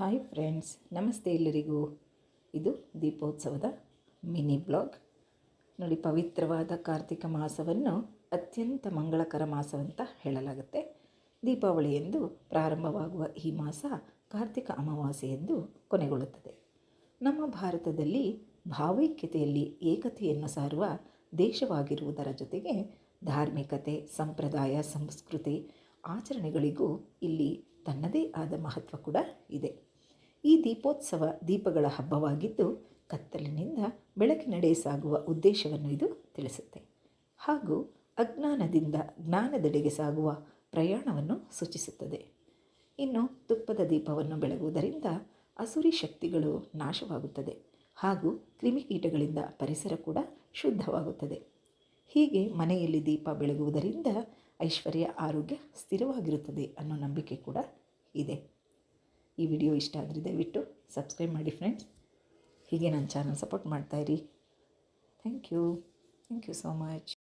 Hi friends, ನಮಸ್ತೆ ಎಲ್ಲರಿಗೂ. ಇದು ದೀಪೋತ್ಸವದ ಮಿನಿ ಬ್ಲಾಗ್. ನೋಡಿ, ಪವಿತ್ರವಾದ ಕಾರ್ತಿಕ ಮಾಸವನ್ನು ಅತ್ಯಂತ ಮಂಗಳಕರ ಮಾಸವಂತ ಹೇಳಲಾಗುತ್ತೆ. ದೀಪಾವಳಿ ಎಂದು ಪ್ರಾರಂಭವಾಗುವ ಈ ಮಾಸ ಕಾರ್ತಿಕ ಅಮಾವಾಸ್ಯೆ ಎಂದು ಕೊನೆಗೊಳ್ಳುತ್ತದೆ. ನಮ್ಮ ಭಾರತದಲ್ಲಿ ಭಾವೈಕ್ಯತೆಯಲ್ಲಿ ಏಕತೆಯನ್ನು ಸಾರುವ ದೇಶವಾಗಿರುವುದರ ಜೊತೆಗೆ ಧಾರ್ಮಿಕತೆ, ಸಂಪ್ರದಾಯ, ಸಂಸ್ಕೃತಿ, ಆಚರಣೆಗಳಿಗೂ ಇಲ್ಲಿ ತನ್ನದೇ ಆದ ಮಹತ್ವ ಕೂಡ ಇದೆ. ಈ ದೀಪೋತ್ಸವ ದೀಪಗಳ ಹಬ್ಬವಾಗಿದ್ದು ಕತ್ತಲಿನಿಂದ ಬೆಳಕಿನಡೆ ಸಾಗುವ ಉದ್ದೇಶವನ್ನು ಇದು ತಿಳಿಸುತ್ತೆ. ಹಾಗೂ ಅಜ್ಞಾನದಿಂದ ಜ್ಞಾನದೆಡೆಗೆ ಸಾಗುವ ಪ್ರಯಾಣವನ್ನು ಸೂಚಿಸುತ್ತದೆ. ಇನ್ನು ತುಪ್ಪದ ದೀಪವನ್ನು ಬೆಳಗುವುದರಿಂದ ಅಸುರಿ ಶಕ್ತಿಗಳು ನಾಶವಾಗುತ್ತದೆ ಹಾಗೂ ಕ್ರಿಮಿಕೀಟಗಳಿಂದ ಪರಿಸರ ಕೂಡ ಶುದ್ಧವಾಗುತ್ತದೆ. ಹೀಗೆ ಮನೆಯಲ್ಲಿ ದೀಪ ಬೆಳಗುವುದರಿಂದ ಐಶ್ವರ್ಯ ಆರೋಗ್ಯ ಸ್ಥಿರವಾಗಿರುತ್ತದೆ ಅನ್ನೋ ನಂಬಿಕೆ ಕೂಡ ಇದೆ. ಈ ವಿಡಿಯೋ ಇಷ್ಟ ಆದರೆ ದಯವಿಟ್ಟು ಸಬ್ಸ್ಕ್ರೈಬ್ ಮಾಡಿ ಫ್ರೆಂಡ್ಸ್ ಹೀಗೆ ನನ್ನ channel support ಮಾಡ್ತಾಯಿರಿ thank you thank you so much